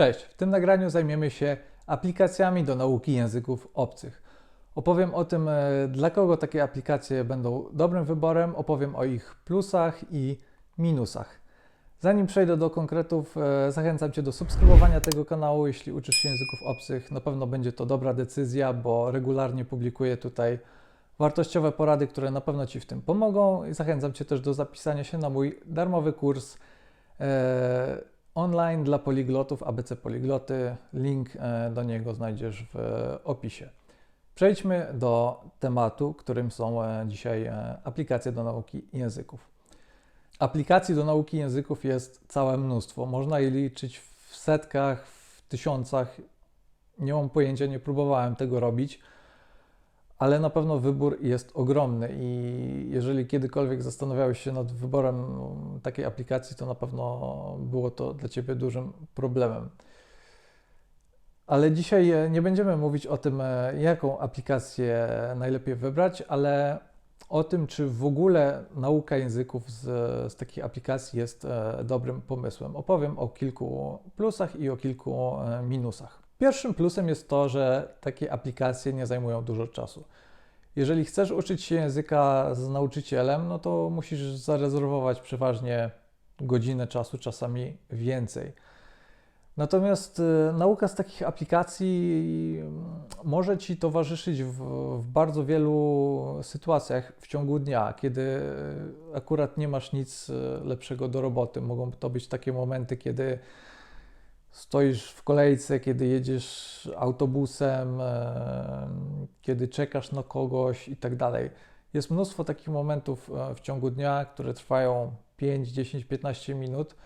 Cześć, w tym nagraniu zajmiemy się aplikacjami do nauki języków obcych. Opowiem o tym, e, dla kogo takie aplikacje będą dobrym wyborem, opowiem o ich plusach i minusach. Zanim przejdę do konkretów, e, zachęcam Cię do subskrybowania tego kanału. Jeśli uczysz się języków obcych, na pewno będzie to dobra decyzja, bo regularnie publikuję tutaj wartościowe porady, które na pewno Ci w tym pomogą. I zachęcam Cię też do zapisania się na mój darmowy kurs e, online dla poliglotów, ABC Poligloty. Link e, do niego znajdziesz w opisie. Przejdźmy do tematu, którym są e, dzisiaj e, aplikacje do nauki języków. Aplikacji do nauki języków jest całe mnóstwo. Można je liczyć w setkach, w tysiącach. Nie mam pojęcia, nie próbowałem tego robić, ale na pewno wybór jest ogromny i jeżeli kiedykolwiek zastanawiałeś się nad wyborem takiej aplikacji, to na pewno było to dla Ciebie dużym problemem. Ale dzisiaj e, nie będziemy mówić o tym, e, jaką aplikację najlepiej wybrać, ale o tym, czy w ogóle nauka języków z, z takich aplikacji jest e, dobrym pomysłem. Opowiem o kilku plusach i o kilku minusach. Pierwszym plusem jest to, że takie aplikacje nie zajmują dużo czasu. Jeżeli chcesz uczyć się języka z nauczycielem, no to musisz zarezerwować przeważnie godzinę czasu, czasami więcej. Natomiast y, nauka z takich aplikacji mm, może Ci towarzyszyć w, w, bardzo wielu sytuacjach w ciągu dnia, kiedy y, akurat nie masz nic y, lepszego do roboty. Mogą to być takie momenty, kiedy stoisz w kolejce, kiedy jedziesz autobusem, kiedy czekasz na kogoś i tak dalej. Jest mnóstwo takich momentów e, w ciągu dnia, które trwają 5, 10, 15 minut,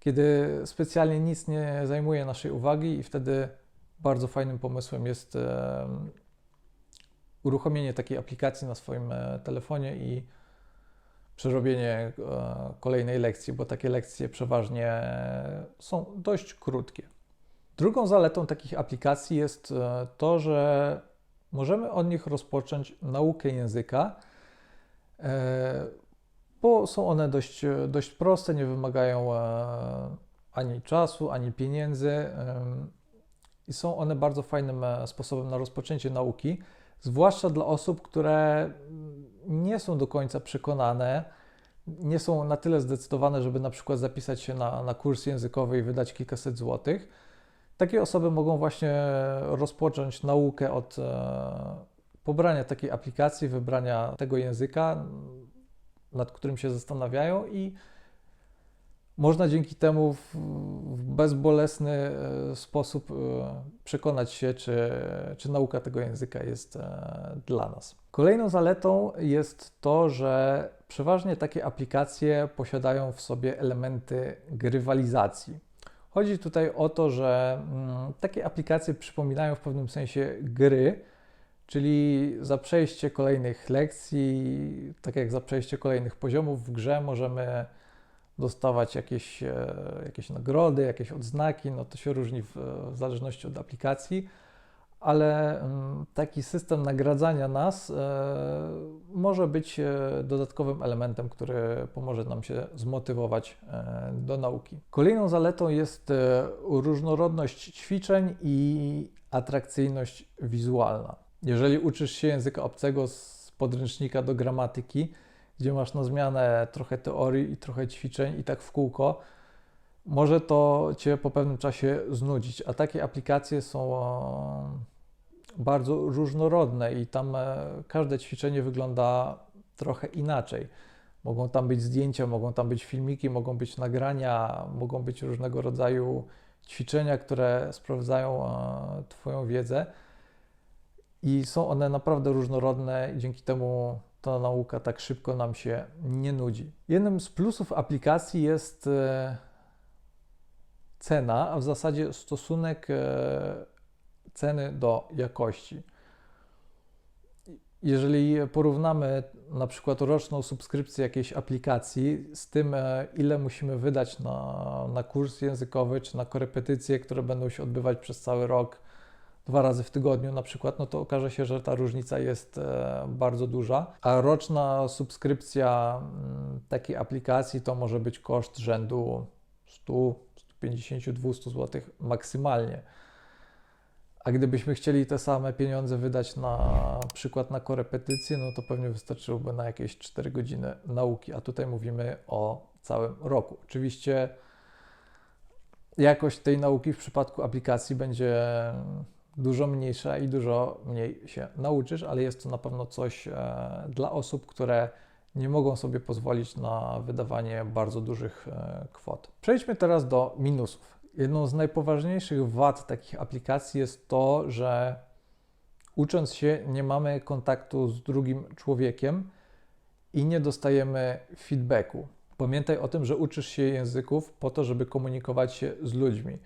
kiedy specjalnie nic nie zajmuje naszej uwagi i wtedy bardzo fajnym pomysłem jest uruchomienie takiej aplikacji na swoim e, telefonie i przerobienie e, kolejnej lekcji, bo takie lekcje przeważnie są dość krótkie. Drugą zaletą takich aplikacji jest e, to, że możemy od nich rozpocząć naukę języka, e, bo są one dość, dość proste, nie wymagają ani czasu, ani pieniędzy i są one bardzo fajnym sposobem na rozpoczęcie nauki, zwłaszcza dla osób, które nie są do końca przekonane, nie są na tyle zdecydowane, żeby na przykład zapisać się na, na kurs językowy i wydać kilkaset złotych. Takie osoby mogą właśnie rozpocząć naukę od e, pobrania takiej aplikacji, wybrania tego języka, nad którym się zastanawiają i można dzięki temu w, w bezbolesny e, sposób e, przekonać się, czy, czy nauka tego języka jest e, dla nas. Kolejną zaletą jest to, że przeważnie takie aplikacje posiadają w sobie elementy grywalizacji. Chodzi tutaj o to, że mm, takie aplikacje przypominają w pewnym sensie gry, czyli za przejście kolejnych lekcji, tak jak za przejście kolejnych poziomów w grze możemy dostawać jakieś, e, jakieś nagrody, jakieś odznaki, no to się różni w, w zależności od aplikacji, ale mm, taki system nagradzania nas e, może być e, dodatkowym elementem, który pomoże nam się zmotywować do nauki. Kolejną zaletą jest różnorodność ćwiczeń i atrakcyjność wizualna. Jeżeli uczysz się języka obcego z podręcznika do gramatyki, gdzie masz na zmianę trochę teorii i trochę ćwiczeń i tak w kółko, może to Cię po pewnym czasie znudzić. A takie aplikacje są e, bardzo różnorodne i tam e, każde ćwiczenie wygląda trochę inaczej. Mogą tam być zdjęcia, mogą tam być filmiki, mogą być nagrania, mogą być różnego rodzaju ćwiczenia, które sprawdzają e, Twoją wiedzę. I są one naprawdę różnorodne i dzięki temu ta nauka tak szybko nam się nie nudzi. Jednym z plusów aplikacji jest e, cena, a w zasadzie stosunek e, ceny do jakości. Jeżeli porównamy na przykład roczną subskrypcję jakiejś aplikacji z tym, e, ile musimy wydać na, na kurs językowy czy na korepetycje, które będą się odbywać przez cały rok, dwa razy w tygodniu na przykład, no to okaże się, że ta różnica jest e, bardzo duża. A roczna subskrypcja mm, takiej aplikacji to może być koszt rzędu 100, 150-200 zł maksymalnie. A gdybyśmy chcieli te same pieniądze wydać na przykład na korepetycje, no to pewnie wystarczyłoby na jakieś 4 godziny nauki, a tutaj mówimy o całym roku. Oczywiście jakość tej nauki w przypadku aplikacji będzie dużo mniejsza i dużo mniej się nauczysz, ale jest to na pewno coś e, dla osób, które nie mogą sobie pozwolić na wydawanie bardzo dużych e, kwot. Przejdźmy teraz do minusów. Jedną z najpoważniejszych wad takich aplikacji jest to, że ucząc się nie mamy kontaktu z drugim człowiekiem i nie dostajemy feedbacku. Pamiętaj o tym, że uczysz się języków po to, żeby komunikować się z ludźmi.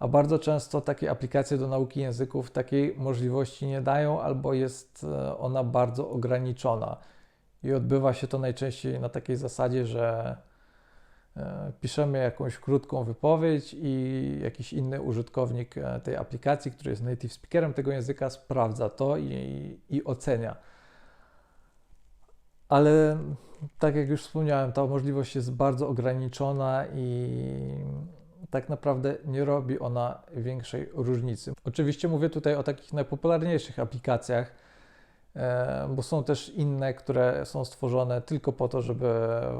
A bardzo często takie aplikacje do nauki języków takiej możliwości nie dają, albo jest e, ona bardzo ograniczona. I odbywa się to najczęściej na takiej zasadzie, że e, piszemy jakąś krótką wypowiedź i jakiś inny użytkownik e, tej aplikacji, który jest native speakerem tego języka, sprawdza to i, i ocenia. Ale tak jak już wspomniałem, ta możliwość jest bardzo ograniczona i tak naprawdę nie robi ona większej różnicy. Oczywiście mówię tutaj o takich najpopularniejszych aplikacjach, e, bo są też inne, które są stworzone tylko po to, żeby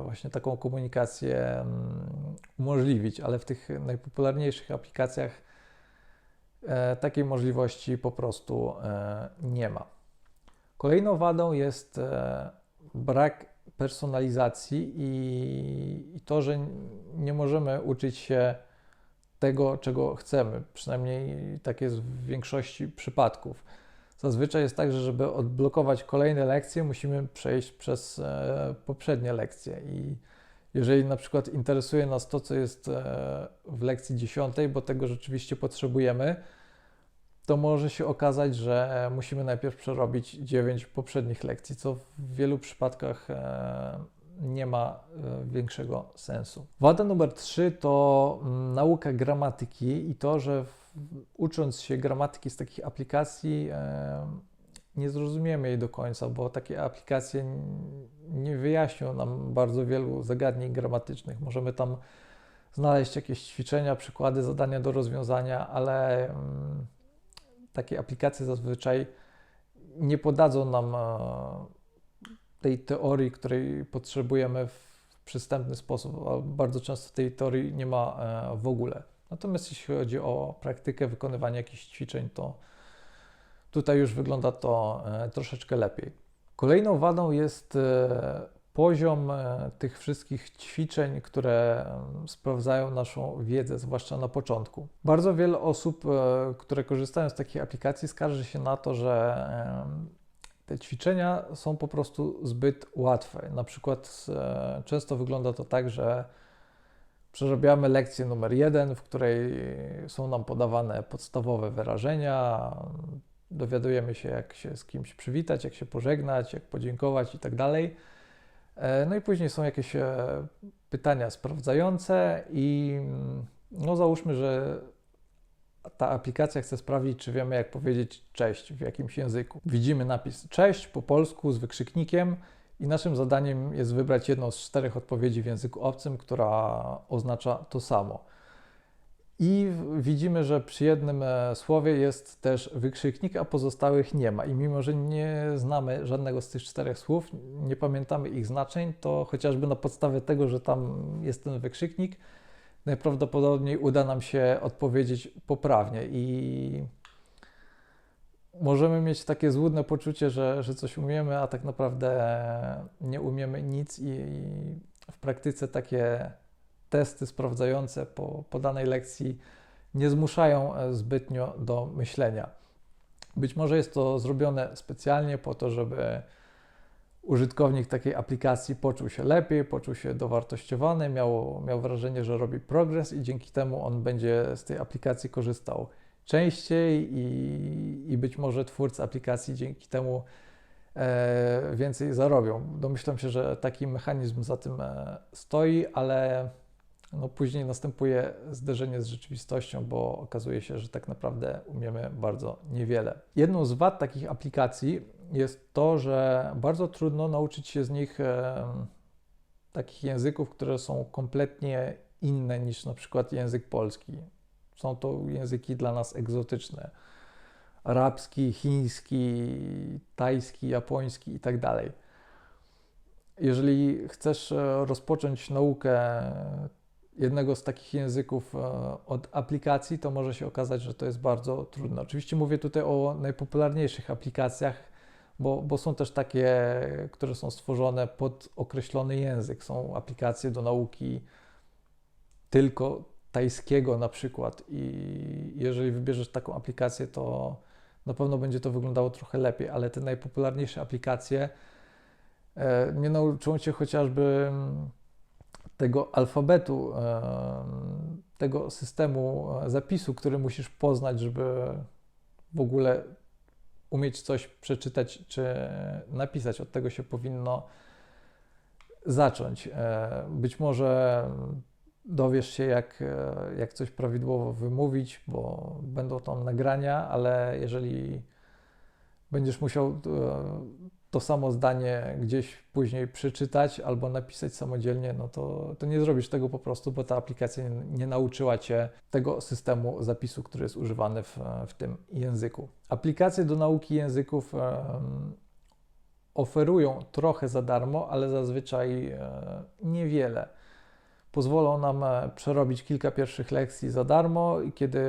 właśnie taką komunikację mm, umożliwić, ale w tych najpopularniejszych aplikacjach e, takiej możliwości po prostu e, nie ma. Kolejną wadą jest brak personalizacji i, i to, że nie możemy uczyć się tego, czego chcemy. Przynajmniej tak jest w większości przypadków. Zazwyczaj jest tak, że żeby odblokować kolejne lekcje, musimy przejść przez e, poprzednie lekcje. I jeżeli na przykład interesuje nas to, co jest e, w lekcji dziesiątej, bo tego rzeczywiście potrzebujemy, to może się okazać, że musimy najpierw przerobić 9 poprzednich lekcji, co w wielu przypadkach e, nie ma e, większego sensu. Wada numer 3 to mm, nauka gramatyki i to, że ucząc się gramatyki z takich aplikacji, e, nie zrozumiemy jej do końca, bo takie aplikacje nie wyjaśnią nam bardzo wielu zagadnień gramatycznych. Możemy tam znaleźć jakieś ćwiczenia, przykłady, zadania do rozwiązania, ale mm, takie aplikacje zazwyczaj nie podadzą nam e, tej teorii, której potrzebujemy w przystępny sposób. A bardzo często tej teorii nie ma e, w ogóle. Natomiast jeśli chodzi o praktykę, wykonywanie jakichś ćwiczeń, to tutaj już wygląda to e, troszeczkę lepiej. Kolejną wadą jest poziom e, tych wszystkich ćwiczeń, które sprawdzają naszą wiedzę, zwłaszcza na początku. Bardzo wiele osób, które korzystają z takich aplikacji, skarży się na to, że te ćwiczenia są po prostu zbyt łatwe. Na przykład e, często wygląda to tak, że przerabiamy lekcję numer jeden, w której są nam podawane podstawowe wyrażenia, dowiadujemy się, jak się z kimś przywitać, jak się pożegnać, jak podziękować itd. Tak E, no i później są jakieś e, pytania sprawdzające i mm, no załóżmy, że ta aplikacja chce sprawdzić, czy wiemy, jak powiedzieć cześć w jakimś języku. Widzimy napis cześć po polsku z wykrzyknikiem i naszym zadaniem jest wybrać jedną z czterech odpowiedzi w języku obcym, która oznacza to samo. I widzimy, że przy jednym e, słowie jest też wykrzyknik, a pozostałych nie ma. I mimo, że nie znamy żadnego z tych czterech słów, nie pamiętamy ich znaczeń, to chociażby na podstawie tego, że tam jest ten wykrzyknik, najprawdopodobniej uda nam się odpowiedzieć poprawnie. I możemy mieć takie złudne poczucie, że, że coś umiemy, a tak naprawdę nie umiemy nic, i, i w praktyce takie testy sprawdzające po, po danej lekcji nie zmuszają e, zbytnio do myślenia. Być może jest to zrobione specjalnie po to, żeby użytkownik takiej aplikacji poczuł się lepiej, poczuł się dowartościowany, miał, miał wrażenie, że robi progres i dzięki temu on będzie z tej aplikacji korzystał częściej i, i być może twórcy aplikacji dzięki temu e, więcej zarobią. Domyślam się, że taki mechanizm za tym e, stoi, ale no później następuje zderzenie z rzeczywistością, bo okazuje się, że tak naprawdę umiemy bardzo niewiele. Jedną z wad takich aplikacji jest to, że bardzo trudno nauczyć się z nich e, takich języków, które są kompletnie inne niż na przykład język polski. Są to języki dla nas egzotyczne. Arabski, chiński, tajski, japoński i tak. Jeżeli chcesz e, rozpocząć naukę jednego z takich języków e, od aplikacji, to może się okazać, że to jest bardzo trudne. Oczywiście mówię tutaj o najpopularniejszych aplikacjach, bo, bo są też takie, które są stworzone pod określony język. Są aplikacje do nauki tylko tajskiego na przykład i jeżeli wybierzesz taką aplikację, to na pewno będzie to wyglądało trochę lepiej, ale te najpopularniejsze aplikacje e, nie nauczą cię chociażby mm, tego alfabetu, e, tego systemu e, zapisu, który musisz poznać, żeby w ogóle umieć coś przeczytać czy napisać. Od tego się powinno zacząć. Być może dowiesz się, jak, jak coś prawidłowo wymówić, bo będą tam nagrania, ale jeżeli będziesz musiał to samo zdanie gdzieś później przeczytać albo napisać samodzielnie, no to, to nie zrobisz tego po prostu, bo ta aplikacja nie, nie nauczyła cię tego systemu zapisu, który jest używany w, w tym języku. Aplikacje do nauki języków um, oferują trochę za darmo, ale zazwyczaj e, niewiele. Pozwolą nam e, przerobić kilka pierwszych lekcji za darmo i kiedy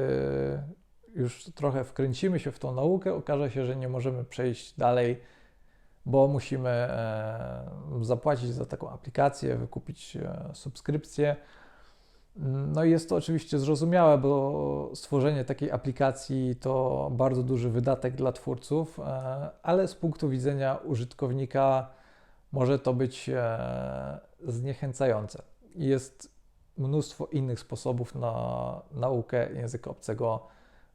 już trochę wkręcimy się w tą naukę, okaże się, że nie możemy przejść dalej bo musimy e, zapłacić za taką aplikację, wykupić e, subskrypcję. No i jest to oczywiście zrozumiałe, bo stworzenie takiej aplikacji to bardzo duży wydatek dla twórców, e, ale z punktu widzenia użytkownika może to być zniechęcające. Jest mnóstwo innych sposobów na naukę języka obcego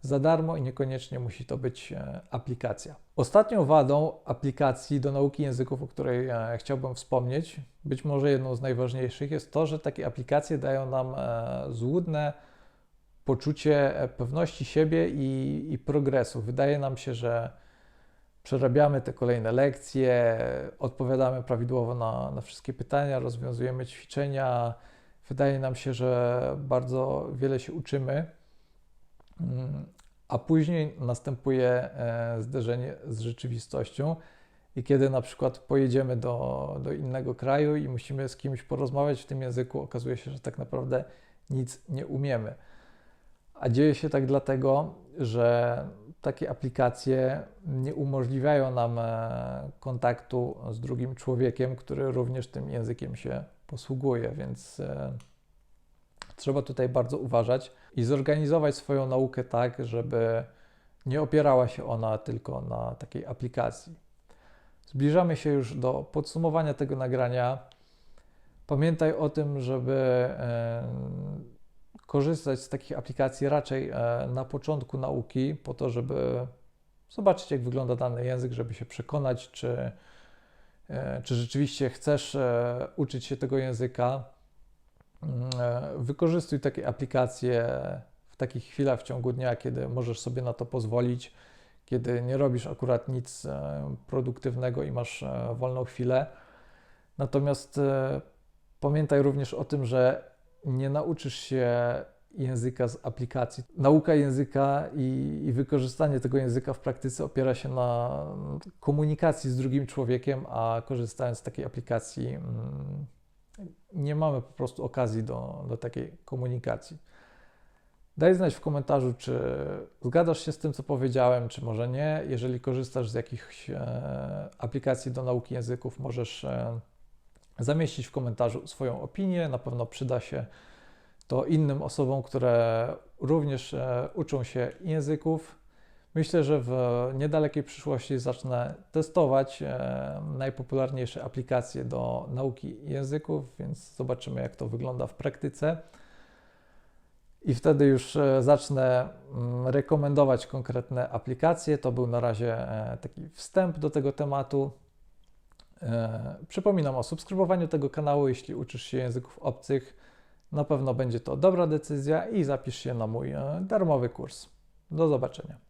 za darmo i niekoniecznie musi to być e, aplikacja. Ostatnią wadą aplikacji do nauki języków, o której e, chciałbym wspomnieć, być może jedną z najważniejszych, jest to, że takie aplikacje dają nam e, złudne poczucie pewności siebie i, i progresu. Wydaje nam się, że przerabiamy te kolejne lekcje, odpowiadamy prawidłowo na, na wszystkie pytania, rozwiązujemy ćwiczenia. Wydaje nam się, że bardzo wiele się uczymy. A później następuje e, zderzenie z rzeczywistością. I kiedy na przykład pojedziemy do, do innego kraju i musimy z kimś porozmawiać w tym języku, okazuje się, że tak naprawdę nic nie umiemy. A dzieje się tak dlatego, że takie aplikacje nie umożliwiają nam e, kontaktu z drugim człowiekiem, który również tym językiem się posługuje, więc e, trzeba tutaj bardzo uważać i zorganizować swoją naukę tak, żeby nie opierała się ona tylko na takiej aplikacji. Zbliżamy się już do podsumowania tego nagrania. Pamiętaj o tym, żeby e, korzystać z takich aplikacji raczej e, na początku nauki, po to, żeby zobaczyć, jak wygląda dany język, żeby się przekonać, czy, e, czy rzeczywiście chcesz uczyć się tego języka e, wykorzystuj takie aplikacje w takich chwilach w ciągu dnia, kiedy możesz sobie na to pozwolić, kiedy nie robisz akurat nic e, produktywnego i masz e, wolną chwilę. Natomiast pamiętaj również o tym, że nie nauczysz się języka z aplikacji. Nauka języka i, i, wykorzystanie tego języka w praktyce opiera się na komunikacji z drugim człowiekiem, a korzystając z takiej aplikacji mm, nie mamy po prostu okazji do, do takiej komunikacji. Daj znać w komentarzu, czy zgadzasz się z tym, co powiedziałem, czy może nie. Jeżeli korzystasz z jakichś e, aplikacji do nauki języków, możesz e, zamieścić w komentarzu swoją opinię. Na pewno przyda się to innym osobom, które również e, uczą się języków. Myślę, że w niedalekiej przyszłości zacznę testować e, najpopularniejsze aplikacje do nauki języków, więc zobaczymy, jak to wygląda w praktyce. I wtedy już e, zacznę mm, rekomendować konkretne aplikacje. To był na razie e, taki wstęp do tego tematu. Przypominam o subskrybowaniu tego kanału, jeśli uczysz się języków obcych. Na pewno będzie to dobra decyzja i zapisz się na mój darmowy kurs. Do zobaczenia.